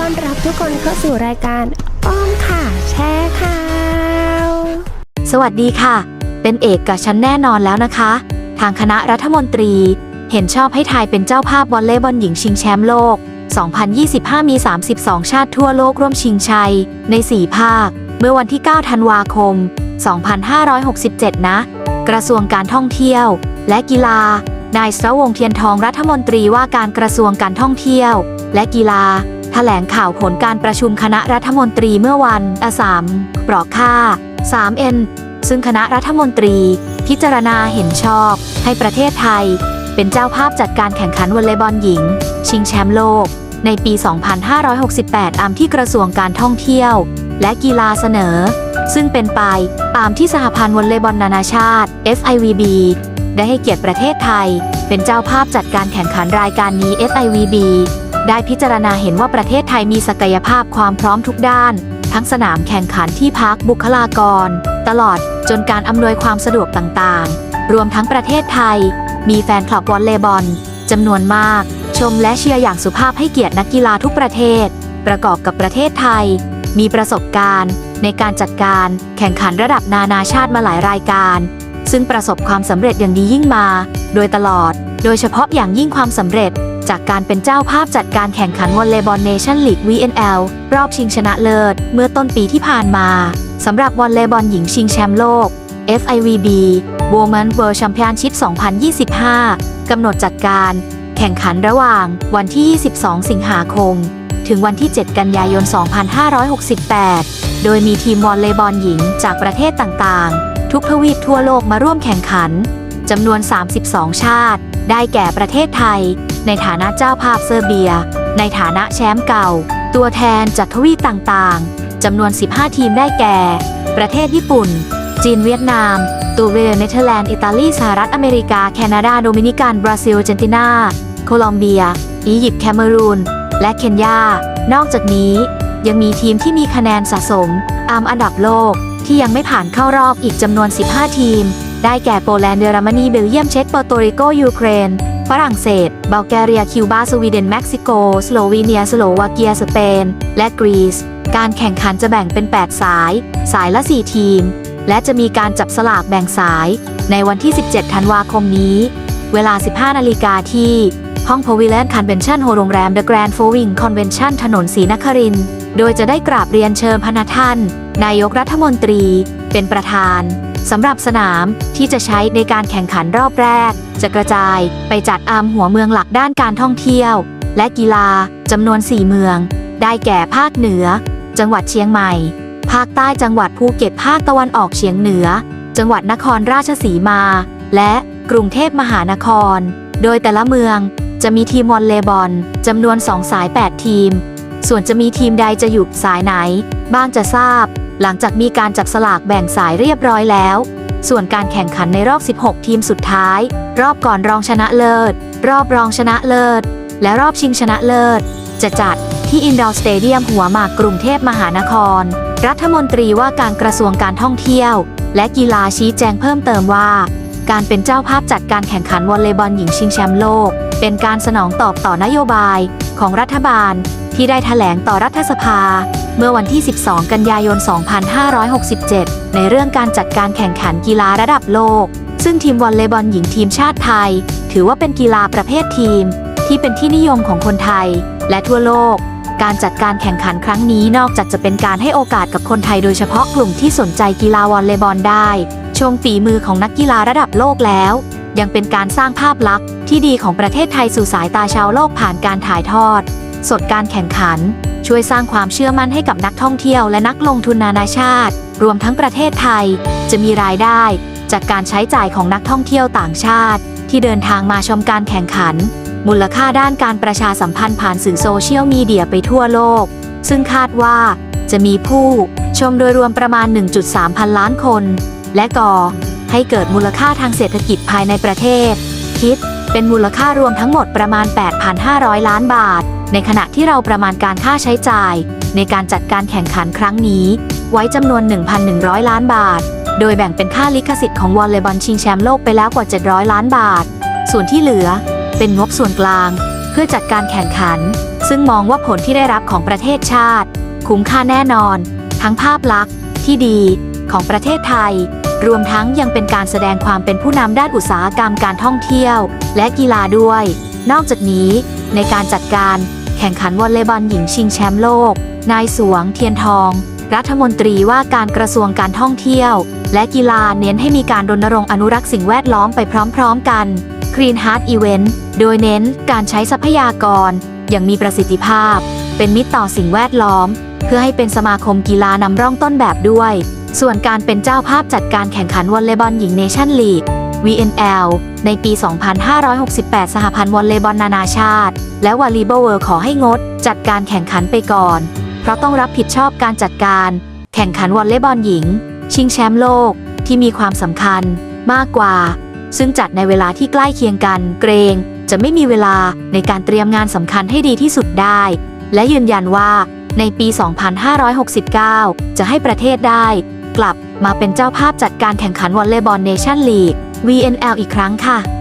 ต้อนรับทุกคนเข้าสู่รายการอ้อมค่ะแชร์ข่าวสวัสดีค่ะ เป็นเอกกับฉันแน่นอนแล้วนะคะ ทางคณะรัฐมนตรี เห็นชอบให้ไทยเป็นเจ้าภาพวอลเลย์บอลหญิงชิงแชมป์โลก 2025 มี 32 ชาติทั่วโลกร่วมชิงชัย ใน 4 ภาค เมื่อวันที่ 9 ธันวาคม 2567 นะ กระทรวงการท่องเที่ยว และกีฬา นายสระวงเทียนทองรัฐมนตรีว่าการกระทรวงการท่องเที่ยว และกีฬา แถลงข่าวผลการประชุมคณะรัฐมนตรีเมื่อวันอาสามปลอกค่า 3N ซึ่งคณะรัฐมนตรี พิจารณาเห็นชอบ ให้ประเทศไทย เป็นเจ้าภาพจัดการแข่งขันวอลเลย์บอลหญิง ชิงแชมป์โลก ในปี 2568 ตามที่กระทรวงการท่องเที่ยว และกีฬาเสนอ ซึ่งเป็นไปตามที่สหพันธ์วอลเลย์บอลนานาชาติ FIVB ได้ให้เกียรติประเทศไทย เป็นเจ้าภาพจัดการแข่งขันรายการนี้ FIVB ได้พิจารณาเห็นว่าประเทศไทยมีศักยภาพความพร้อมทุกด้าน ทั้งสนามแข่งขันที่พักบุคลากร ตลอดจนการอำนวยความสะดวกต่างๆ รวมทั้งประเทศไทย มีแฟนคลับวอลเลย์บอลจำนวนมาก ชมและเชียร์อย่างสุภาพให้เกียรตินักกีฬาทุกประเทศ ประกอบกับประเทศไทย มีประสบการณ์ ในการจัดการแข่งขันระดับนานาชาติมาหลายรายการ ซึ่งประสบความสำเร็จอย่างดียิ่งมา โดยตลอด โดยเฉพาะอย่างยิ่งความสำเร็จ จากการเป็นเจ้าภาพจัดการแข่งขันวอลเลย์บอลเนชั่นลีก VNL รอบชิงชนะเลิศ เมื่อต้นปีที่ผ่านมาสำหรับวอลเลย์บอลหญิงชิงแชมป์โลก FIVB Women World Championship 2025 กำหนดจัดการแข่งขันระหว่างวันที่ 22 สิงหาคม ถึงวันที่ 7 กันยายน 2568 โดยมีทีมวอลเลย์บอลหญิงจากประเทศต่างๆ ทุกทวีปทั่วโลกมาร่วมแข่งขันจำนวน 32 ชาติ ได้แก่ประเทศไทย ในฐานะเจ้าภาพเซอร์เบีย ในฐานะแชมป์เก่า ตัวแทนจากทวีปต่างๆจำนวน 15 ทีมได้แก่ ประเทศญี่ปุ่น จีนเวียดนาม ตูเวเนเธอร์แลนด์ อิตาลี สหรัฐอเมริกา แคนาดา โดมินิกัน บราซิล เจนตินา โคลอมเบีย อียิปต์แคเมรูน และเคนยา นอกจากนี้ยังมีทีมที่มีคะแนนสะสมตามอันดับโลกที่ยังไม่ผ่านเข้ารอบอีกจำนวน 15 ทีม ได้แก่โปแลนด์ เยอรมนี เบลเยียม เช็กเปโตริโก ยูเครน ฝรั่งเศส บัลแกเรีย คิวบา สวีเดน เม็กซิโก สโลวีเนีย สโลวาเกีย สเปน และกรีซ การแข่งขันจะแบ่งเป็น 8 สาย สายละ 4 ทีม และจะมีการจับสลากแบ่งสาย ในวันที่ 17 ธันวาคมนี้ เวลา 15 นาฬิกาที่ห้องพวิเลนคอนเวนชั่นโฮโรงแรม The Grand f o w i n g Convention ถนนศรีนคริน โดยจะได้กราบเรียนเชิญพระท่าน นายกรัฐมนตรี เป็นประธาน สำหรับสนามที่จะใช้ในการแข่งขันรอบแรก จะกระจายไปจัดอามหัวเมืองหลักด้านการท่องเที่ยว และกีฬาจำนวน 4 เมือง ได้แก่ภาคเหนือ จังหวัดเชียงใหม่ ภาคใต้จังหวัดภูเก็ตภาคตะวันออกเฉียงเหนือ จังหวัดนครราชสีมา และกรุงเทพมหานคร โดยแต่ละเมืองจะมีทีมวอลเลย์บอลจำนวน 2 สาย 8 ทีม ส่วนจะมีทีมใดจะอยู่สายไหน บ้างจะทราบ หลังจากมีการจับสลากแบ่งสายเรียบร้อยแล้ว ส่วนการแข่งขันในรอบ 16 ทีมสุดท้าย รอบก่อนรองชนะเลิศ รอบรองชนะเลิศ และรอบชิงชนะเลิศ จะจัดที่อินดอร์สเตเดียมหัวหมากกรุงเทพมหานคร รัฐมนตรีว่าการกระทรวงการท่องเที่ยว และกีฬาชี้แจงเพิ่มเติมว่า การเป็นเจ้าภาพจัดการแข่งขันวอลเลย์บอลหญิงชิงแชมป์โลก เป็นการสนองตอบต่อนโยบายของรัฐบาลที่ได้แถลงต่อรัฐสภา เมื่อวันที่ 12 กันยายน 2567 ในเรื่องการจัดการแข่งขันกีฬาระดับโลก ซึ่งทีมวอลเลย์บอลหญิงทีมชาติไทย ถือว่าเป็นกีฬาประเภททีม ที่เป็นที่นิยมของคนไทย และทั่วโลก การจัดการแข่งขันครั้งนี้นอกจากจะเป็นการให้โอกาสกับคนไทยโดยเฉพาะกลุ่มที่สนใจกีฬาวอลเลย์บอลได้ชมฝีมือของนักกีฬาระดับโลกแล้ว ยังเป็นการสร้างภาพลักษณ์ที่ดีของประเทศไทยสู่สายตาชาวโลกผ่านการถ่ายทอด สดการแข่งขัน ช่วยสร้างความเชื่อมั่นให้กับนักท่องเที่ยวและนักลงทุนนานาชาติ รวมทั้งประเทศไทย จะมีรายได้ จากการใช้จ่ายของนักท่องเที่ยวต่างชาติ ที่เดินทางมาชมการแข่งขัน มูลค่าด้านการประชาสัมพันธ์ผ่านสื่อโซเชียลมีเดียไปทั่วโลก ซึ่งคาดว่า จะมีผู้ ชมโดยรวมประมาณ 1.3 พันล้านคน และก่อให้เกิดมูลค่าทางเศรษฐกิจภายในประเทศ คิด เป็นมูลค่ารวมทั้งหมดประมาณ 8,500 ล้านบาท ในขณะที่เราประมาณการค่าใช้จ่าย ในการจัดการแข่งขันครั้งนี้ ไว้จำนวน 1,100 ล้านบาท โดยแบ่งเป็นค่าลิขสิทธิ์ของวอลเลย์บอลชิงแชมป์โลกไปแล้วกว่า 700 ล้านบาท ส่วนที่เหลือ เป็นงบส่วนกลาง เพื่อจัดการแข่งขัน ซึ่งมองว่าผลที่ได้รับของประเทศชาติ คุ้มค่าแน่นอน ทั้งภาพลักษณ์ที่ดีของประเทศไทย รวมทั้งยังเป็นการแสดงความเป็นผู้นำด้านอุตสาหกรรมการท่องเที่ยว และกีฬาด้วย นอกจากนี้ในการจัดการ แข่งขันวอลเลย์บอลหญิงชิงแชมป์โลก นายสวงเทียนทอง รัฐมนตรีว่าการกระทรวงการท่องเที่ยว และกีฬาเน้นให้มีการรณรงค์อนุรักษ์สิ่งแวดล้อมไปพร้อมๆกัน Green Heart Event โดยเน้นการใช้ทรัพยากร อย่างมีประสิทธิภาพ เป็นมิตรต่อสิ่งแวดล้อม เพื่อให้เป็นสมาคมกีฬานำร่องต้นแบบด้วย ส่วนการเป็นเจ้าภาพจัดการแข่งขันวอลเลย์บอลหญิงเนชั่นลีก VNL ในปี 2568 สหพันธ์วอลเลย์บอลนานาชาติ และวอลเลย์บอลเวิร์ขอให้งด จัดการแข่งขันไปก่อน เพราะต้องรับผิดชอบการจัดการ แข่งขันวอลเลย์บอลหญิง ชิงแชมป์โลกที่มีความสำคัญมากกว่า ซึ่งจัดในเวลาที่ใกล้เคียงกัน เกรงจะไม่มีเวลาในการเตรียมงานสำคัญให้ดีที่สุดได้ และยืนยันว่าในปี 2569 จะให้ประเทศได้ กลับมาเป็นเจ้าภาพจัดการแข่งขันวอลเลย์บอลเนชั่นลีก VNL อีกครั้งค่ะ